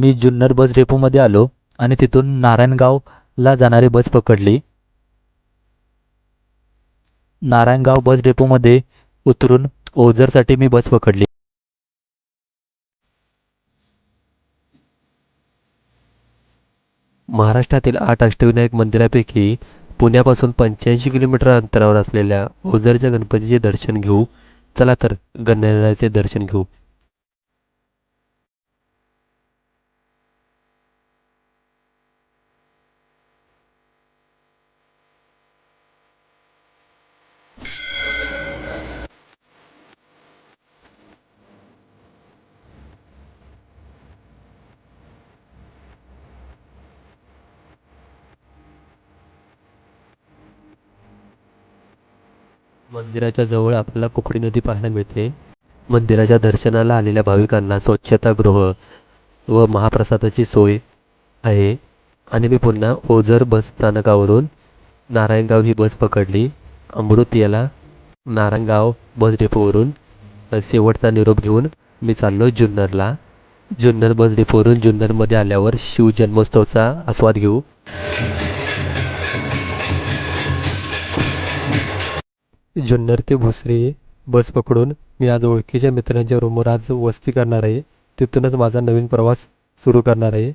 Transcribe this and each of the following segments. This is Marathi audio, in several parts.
मी जुन्नर बस डेपोमध्ये आलो आणि तिथून नारायणगावला जाणारी बस पकडली. नारायणगाव बस डेपोमध्ये उतरून ओझरसाठी मी बस पकडली. महाराष्ट्रातील आठ अष्टविनायक मंदिरापैकी पुण्यापासून पंच्याऐंशी किलोमीटर अंतरावर असलेल्या ओझरच्या गणपतीचे दर्शन घेऊ. चला तर गणरायाचे दर्शन घेऊ. मंदिराच्या जवळ आपल्याला कुकडी नदी पाहायला मिळते. मंदिराच्या दर्शनाला आलेल्या भाविकांना स्वच्छतागृह व महाप्रसादाची सोय आहे. आणि मी पुन्हा ओझर बस स्थानकावरून नारायणगाव ही बस पकडली. अमृत याला नारायणगाव बस डेपोवरून शेवटचा निरोप घेऊन मी चाललो जुन्नरला. जुन्नर बस डेपोवरून जुन्नरमध्ये आल्यावर शिवजन्मोत्सवचा आस्वाद घेऊ. जुन्नर ते भोसरी बस पकडून मी आज ओळखीच्या मित्रांच्या रूमवर आज वस्ती करणार आहे. तिथूनच माझा नवीन प्रवास सुरू करणार आहे.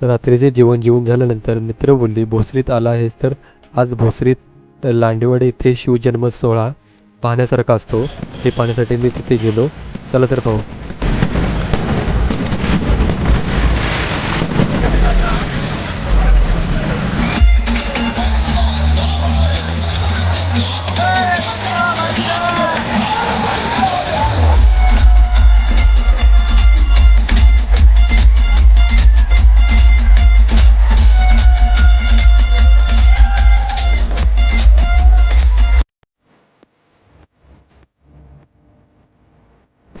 रात्रीचे जेवण जेवून झाल्यानंतर मित्र बोलली भोसरीत आला आहेस तर आज भोसरीत लांडेवाडे येथे शिवजन्म सोहळा पाहण्यासारखा असतो. हे पाहण्यासाठी मी तिथे गेलो. चला तर पाहू.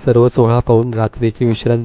सर्व सोहळा पाहून रात्रीची विश्रांती